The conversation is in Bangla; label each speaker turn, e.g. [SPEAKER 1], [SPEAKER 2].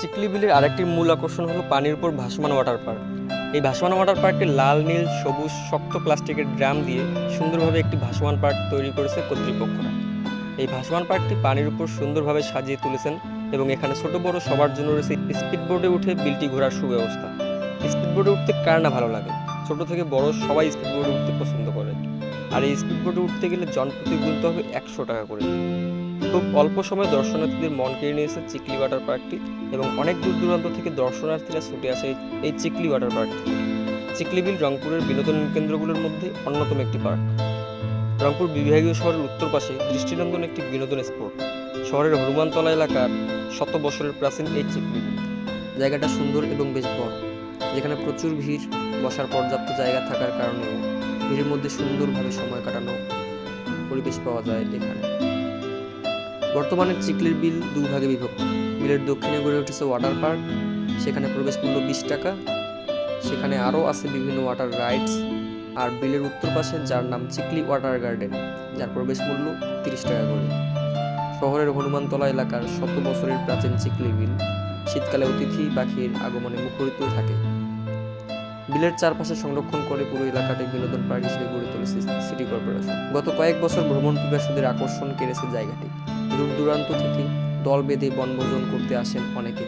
[SPEAKER 1] চিকলি বিলের আরেকটি মূল আকর্ষণ হলো পানির উপর ভাসমান ওয়াটার পার্ক। এই ভাসমান ওয়াটার পার্কটি লাল, নীল, সবুজ, শক্ত প্লাস্টিকের ড্রাম দিয়ে সুন্দরভাবে একটি ভাসমান পার্ক তৈরি করেছে কর্তৃপক্ষরা। এই ভাসমান পার্কটি পানির উপর সুন্দরভাবে সাজিয়ে তুলেছেন এবং এখানে ছোট বড় সবার জন্য রয়েছে স্পিড বোর্ডে উঠে বিলটি ঘোরার সুব্যবস্থা। স্পিড বোর্ডে উঠতে কার না ভালো লাগে? ছোট থেকে বড় সবাই স্পিড বোর্ডে উঠতে পছন্দ করে। আর এই স্পিড বোর্ডে উঠতে গেলে জনপ্রতি গুনতে হবে একশো টাকা করে। খুব অল্প সময়ে দর্শনার্থীদের মন কেড়ে নিয়েছে চিকলি ওয়াটার পার্কটি। এবং অনেক দূর দূরান্ত থেকে দর্শনার্থীরা ছুটে আসে এই- চিকলি ওয়াটার পার্ক চিকলি বিল রংপুরের বিনোদন কেন্দ্রগুলোর মধ্যে অন্যতম একটি পার্ক রংপুর বিভাগীয় শহরের উত্তর পাশে দৃষ্টিনন্দন একটি বিনোদন স্পট শহরের হনুমানতলা এলাকার শত বছরের প্রাচীন এই চিকলি বিল। জায়গাটা সুন্দর এবং বেশ বড়। যেখানে প্রচুর ভিড়, বসার পর্যাপ্ত জায়গা থাকার কারণেও ভিড়ের মধ্যে সুন্দরভাবে সময় কাটানো পরিবেশ পাওয়া যায় এখানে। বর্তমানে চিকলির বিল দুভাগে বিভক্ত। বিলের দক্ষিণে গড়ে উঠেছে ওয়াটার পার্ক সেখানে প্রবেশ মূল্য বিশ টাকা। সেখানে আরও আছে বিভিন্ন ওয়াটার রাইডস আর বিলের উত্তর পাশে, যার নাম চিকলি ওয়াটার গার্ডেন যার প্রবেশ মূল্য তিরিশ টাকা করে। শহরের হনুমানতলা এলাকার শত বছরের প্রাচীন চিকলি বিল, শীতকালে অতিথি পাখির আগমনে মুখরিত থাকে। বিলের চারপাশে সংরক্ষণ করে পুরো এলাকাটি বিনোদন পার্ক হিসেবে গড়ে তুলেছে সিটি কর্পোরেশন। গত কয়েক বছর ভ্রমণ পিপাসুদের আকর্ষণ কেড়েছে জায়গাটি। দূর দূরান্ত থেকে দল বেঁধে বনভোজন করতে আসেন অনেকে।